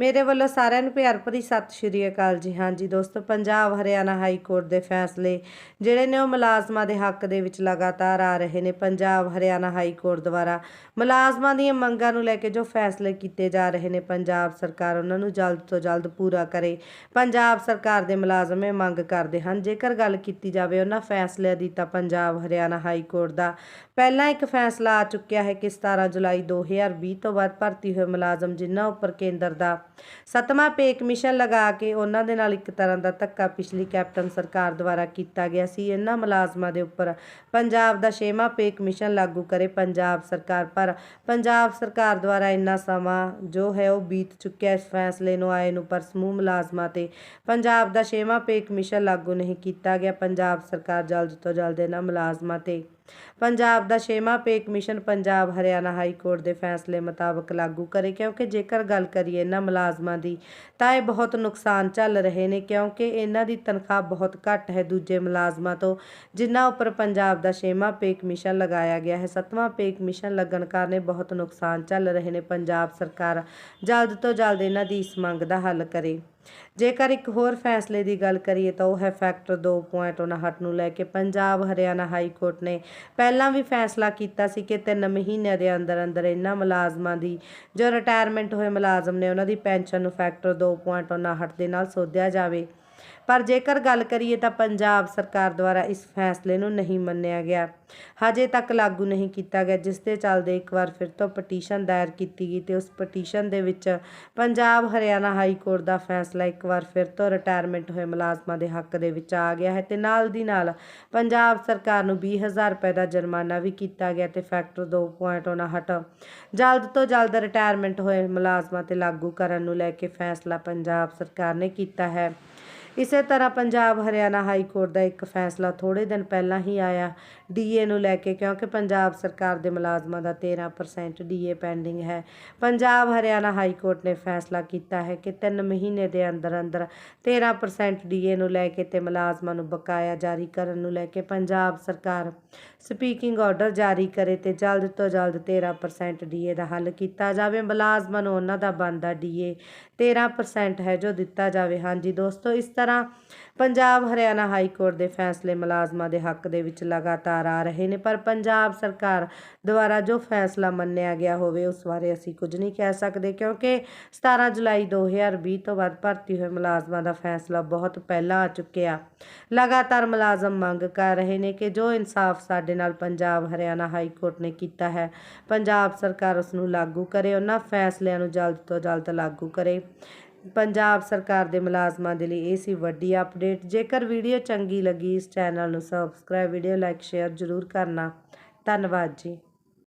ਮੇਰੇ ਵੱਲੋਂ ਸਾਰਿਆਂ ਨੂੰ ਪਿਆਰ ਭਰੀ ਸਤਿ ਸ਼੍ਰੀ ਅਕਾਲ ਜੀ। ਹਾਂਜੀ ਦੋਸਤੋ, ਪੰਜਾਬ ਹਰਿਆਣਾ ਹਾਈ ਕੋਰਟ ਦੇ ਫੈਸਲੇ ਜਿਹੜੇ ਨੇ ਉਹ ਮੁਲਾਜ਼ਮਾਂ ਦੇ ਹੱਕ ਦੇ ਵਿੱਚ ਲਗਾਤਾਰ ਆ ਰਹੇ ਨੇ। ਪੰਜਾਬ ਹਰਿਆਣਾ ਹਾਈ ਕੋਰਟ ਦੁਆਰਾ ਮੁਲਾਜ਼ਮਾਂ ਦੀਆਂ ਮੰਗਾਂ ਨੂੰ ਲੈ ਕੇ ਜੋ ਫੈਸਲੇ ਕੀਤੇ ਜਾ ਰਹੇ ਨੇ, ਪੰਜਾਬ ਸਰਕਾਰ ਉਹਨਾਂ ਨੂੰ ਜਲਦ ਤੋਂ ਜਲਦ ਪੂਰਾ ਕਰੇ। ਪੰਜਾਬ ਸਰਕਾਰ ਦੇ ਮੁਲਾਜ਼ਮ ਇਹ ਮੰਗ ਕਰਦੇ ਹਨ। ਜੇਕਰ ਗੱਲ ਕੀਤੀ ਜਾਵੇ ਉਹਨਾਂ ਫੈਸਲਿਆਂ ਦੀ ਤਾਂ ਪੰਜਾਬ ਹਰਿਆਣਾ ਹਾਈ ਕੋਰਟ ਦਾ ਪਹਿਲਾਂ ਇੱਕ ਫੈਸਲਾ ਆ ਚੁੱਕਿਆ ਹੈ ਕਿ 17 ਜੁਲਾਈ 2020 ਤੋਂ ਬਾਅਦ ਭਰਤੀ ਹੋਏ ਮੁਲਾਜ਼ਮ ਜਿਨ੍ਹਾਂ ਉੱਪਰ ਕੇਂਦਰ ਦਾ ਸੱਤਵਾਂ ਪੇ ਕਮਿਸ਼ਨ ਲਗਾ ਕੇ ਉਹਨਾਂ ਦੇ ਨਾਲ ਇੱਕ ਤਰ੍ਹਾਂ ਦਾ ਧੱਕਾ ਪਿਛਲੀ ਕੈਪਟਨ ਸਰਕਾਰ ਦੁਆਰਾ ਕੀਤਾ ਗਿਆ ਸੀ। ਇਹਨਾਂ ਮੁਲਾਜ਼ਮਾਂ ਦੇ ਉੱਪਰ ਪੰਜਾਬ ਦਾ ਛੇਵਾਂ ਪੇ ਕਮਿਸ਼ਨ ਲਾਗੂ ਕਰੇ ਪੰਜਾਬ ਸਰਕਾਰ, ਪਰ ਪੰਜਾਬ ਸਰਕਾਰ ਦੁਆਰਾ ਇੰਨਾ ਸਮਾਂ ਜੋ ਹੈ ਉਹ ਬੀਤ ਚੁੱਕਿਆ। ਇਸ ਫੈਸਲੇ ਨੂੰ ਆਏ ਨੂੰ ਪਰ ਸਮੂਹ ਮੁਲਾਜ਼ਮਾਂ ਤੇ ਪੰਜਾਬ ਦਾ ਛੇਵਾਂ ਪੇ ਕਮਿਸ਼ਨ ਲਾਗੂ ਨਹੀਂ ਕੀਤਾ ਗਿਆ। ਪੰਜਾਬ ਸਰਕਾਰ ਜਲਦ ਤੋਂ ਜਲਦ ਇਹਨਾਂ ਮੁਲਾਜ਼ਮਾਂ ਤੇ ਪੰਜਾਬ ਦਾ ਛੇਵਾਂ pay commission Punjab Haryana high court ਦੇ ਫੈਸਲੇ ਮੁਤਾਬਕ ਲਾਗੂ ਕਰੇ, ਕਿਉਂਕਿ ਜੇਕਰ ਗੱਲ ਕਰੀਏ ਇਹਨਾਂ ਮੁਲਾਜ਼ਮਾਂ ਮੁਲਾਜ਼ਮਾਂ ਦੀ। ਤਾਂ ਇਹ ਬਹੁਤ ਨੁਕਸਾਨ ਝੱਲ ਰਹੇ ਨੇ ਕਿਉਂਕਿ ਇਹਨਾਂ ਦੀ ਤਨਖਾਹ ਬਹੁਤ ਘੱਟ ਹੈ ਦੂਜੇ ਮੁਲਾਜ਼ਮਾਂ ਤੋਂ, ਜਿਨ੍ਹਾਂ ਉੱਪਰ ਪੰਜਾਬ ਦਾ ਛੇਵਾਂ ਪੇ ਕਮਿਸ਼ਨ ਲਗਾਇਆ ਗਿਆ ਹੈ। ਸੱਤਵਾਂ ਪੇ ਕਮਿਸ਼ਨ ਲੱਗਣ ਕਾਰਨ ਇਹ ਬਹੁਤ ਨੁਕਸਾਨ ਝੱਲ ਰਹੇ ਨੇ। ਪੰਜਾਬ ਸਰਕਾਰ ਜਲਦ ਤੋਂ ਜਲਦ ਇਹਨਾਂ ਦੀ ਇਸ ਮੰਗ ਦਾ ਹੱਲ ਕਰੇ। ਜੇਕਰ ਇੱਕ ਹੋਰ ਫੈਸਲੇ ਦੀ ਗੱਲ ਕਰੀਏ ਤਾਂ ਉਹ ਹੈ ਫੈਕਟਰ 2.59 ਨੂੰ ਲੈ ਕੇ ਪੰਜਾਬ, ਹਰਿਆਣਾ ਹਾਈ ਕੋਰਟ ਨੇ ਪਹਿਲਾਂ ਵੀ ਫੈਸਲਾ ਕੀਤਾ ਸੀ ਕਿ 3 ਮਹੀਨਿਆਂ ਦੇ ਅੰਦਰ ਅੰਦਰ ਇਹਨਾਂ ਮੁਲਾਜ਼ਮਾਂ ਦੀ ਜੋ ਰਿਟਾਇਰਮੈਂਟ ਹੋਏ ਮੁਲਾਜ਼ਮ ਨੇ ਉਹਨਾਂ ਦੀ ਪੈਨਸ਼ਨ ਨੂੰ ਫੈਕਟਰ 2.59 ਦੇ ਨਾਲ ਸੋਧਿਆ ਜਾਵੇ। ਪਰ ਜੇਕਰ ਗੱਲ ਕਰੀਏ ਤਾਂ ਪੰਜਾਬ ਸਰਕਾਰ ਦੁਆਰਾ ਇਸ ਫੈਸਲੇ ਨੂੰ ਨਹੀਂ ਮੰਨਿਆ ਗਿਆ। ਹਜੇ ਤੱਕ ਲਾਗੂ ਨਹੀਂ ਕੀਤਾ ਗਿਆ, ਜਿਸ ਦੇ ਚੱਲਦੇ ਇੱਕ ਵਾਰ ਫਿਰ ਤੋਂ ਪਟੀਸ਼ਨ ਦਾਇਰ ਕੀਤੀ ਗਈ ਤੇ ਉਸ ਪਟੀਸ਼ਨ ਦੇ ਵਿੱਚ ਪੰਜਾਬ ਹਰਿਆਣਾ ਹਾਈ ਕੋਰਟ ਦਾ ਫੈਸਲਾ ਇੱਕ ਵਾਰ ਫਿਰ ਤੋਂ ਰਿਟਾਇਰਮੈਂਟ ਹੋਏ ਮੁਲਾਜ਼ਮਾਂ ਦੇ ਹੱਕ ਦੇ ਵਿੱਚ ਆ ਗਿਆ ਹੈ ਤੇ ਨਾਲ ਦੀ ਨਾਲ ਪੰਜਾਬ ਸਰਕਾਰ ਨੂੰ 20000 ਰੁਪਏ ਦਾ ਜੁਰਮਾਨਾ ਵੀ ਕੀਤਾ ਗਿਆ ਤੇ ਫੈਕਟਰ 2.59 ਜਲਦ ਤੋਂ ਜਲਦ ਰਿਟਾਇਰਮੈਂਟ ਹੋਏ ਮੁਲਾਜ਼ਮਾਂ ਤੇ ਲਾਗੂ ਕਰਨ ਨੂੰ ਲੈ ਕੇ ਫੈਸਲਾ ਪੰਜਾਬ ਸਰਕਾਰ ਨੇ ਕੀਤਾ ਹੈ। ਇਸੇ ਤਰ੍ਹਾਂ ਪੰਜਾਬ ਹਰਿਆਣਾ ਹਾਈ ਕੋਰਟ ਦਾ ਇੱਕ ਫੈਸਲਾ ਥੋੜੇ ਦਿਨ ਪਹਿਲਾਂ ਹੀ ਆਇਆ। ਡੀਏ ਨੂੰ ਲੈ ਕੇ ਕਿਉਂਕਿ ਪੰਜਾਬ ਸਰਕਾਰ ਦੇ ਮੁਲਾਜ਼ਮਾਂ ਦਾ 13% ਡੀਏ ਪੈਂਡਿੰਗ ਹੈ। ਪੰਜਾਬ ਹਰਿਆਣਾ ਹਾਈ ਕੋਰਟ ਨੇ ਫੈਸਲਾ ਕੀਤਾ ਹੈ ਕਿ 3 ਮਹੀਨੇ ਦੇ ਅੰਦਰ ਅੰਦਰ 13% ਡੀਏ ਨੂੰ ਲੈ ਕੇ ਤੇ ਮੁਲਾਜ਼ਮਾਂ ਨੂੰ ਬਕਾਇਆ ਜਾਰੀ ਕਰਨ ਨੂੰ ਲੈ ਕੇ ਪੰਜਾਬ ਸਰਕਾਰ ਸਪੀਕਿੰਗ ਆਰਡਰ ਜਾਰੀ ਕਰੇ ਤੇ ਜਲਦ ਤੋਂ ਜਲਦ 13% ਡੀਏ ਦਾ ਹੱਲ ਕੀਤਾ ਜਾਵੇ। ਮੁਲਾਜ਼ਮਾਂ ਨੂੰ ਉਹਨਾਂ ਦਾ ਬਣਦਾ ਡੀਏ 13% ਹੈ ਜੋ ਦਿੱਤਾ ਜਾਵੇ। ਹਾਂਜੀ ਦੋਸਤੋ, ਇਸ ਤਰ੍ਹਾਂ ਪੰਜਾਬ ਹਰਿਆਣਾ ਹਾਈ ਕੋਰਟ ਦੇ ਫੈਸਲੇ ਮੁਲਾਜ਼ਮਾਂ ਦੇ ਹੱਕ ਦੇ ਵਿੱਚ ਲਗਾਤਾਰ ਆ ਰਹੇ ਨੇ, ਪਰ ਪੰਜਾਬ ਸਰਕਾਰ ਦੁਆਰਾ ਜੋ ਫੈਸਲਾ ਮੰਨਿਆ ਗਿਆ ਹੋਵੇ, ਉਸ ਬਾਰੇ ਅਸੀਂ ਕੁਝ ਨਹੀਂ ਕਹਿ ਸਕਦੇ, ਕਿਉਂਕਿ 17 ਜੁਲਾਈ 2020 ਤੋਂ ਬਾਅਦ ਭਰਤੀ ਹੋਏ ਮੁਲਾਜ਼ਮਾਂ ਦਾ ਫੈਸਲਾ ਬਹੁਤ ਪਹਿਲਾਂ ਆ ਚੁੱਕਿਆ। ਲਗਾਤਾਰ ਮੁਲਾਜ਼ਮ ਮੰਗ ਕਰ ਰਹੇ ਨੇ ਕਿ ਜੋ ਇਨਸਾਫ ਸਾਡੇ ਨਾਲ ਪੰਜਾਬ ਹਰਿਆਣਾ ਹਾਈ ਕੋਰਟ ਨੇ ਕੀਤਾ ਹੈ, ਪੰਜਾਬ ਸਰਕਾਰ ਉਸ ਨੂੰ ਲਾਗੂ ਕਰੇ, ਉਹਨਾਂ ਫੈਸਲਿਆਂ ਨੂੰ ਜਲਦ ਤੋਂ ਜਲਦ ਲਾਗੂ ਕਰੇ। ਪੰਜਾਬ ਸਰਕਾਰ ਦੇ ਮੁਲਾਜ਼ਮਾਂ ਦੇ ਲਈ ਇਹ ਸੀ ਵੱਡੀ ਅਪਡੇਟ। ਜੇਕਰ ਵੀਡੀਓ ਚੰਗੀ ਲੱਗੀ ਇਸ ਚੈਨਲ ਨੂੰ ਸਬਸਕ੍ਰਾਈਬ ਵੀਡੀਓ ਲਾਈਕ ਸ਼ੇਅਰ ਜ਼ਰੂਰ ਕਰਨਾ। ਧੰਨਵਾਦ ਜੀ।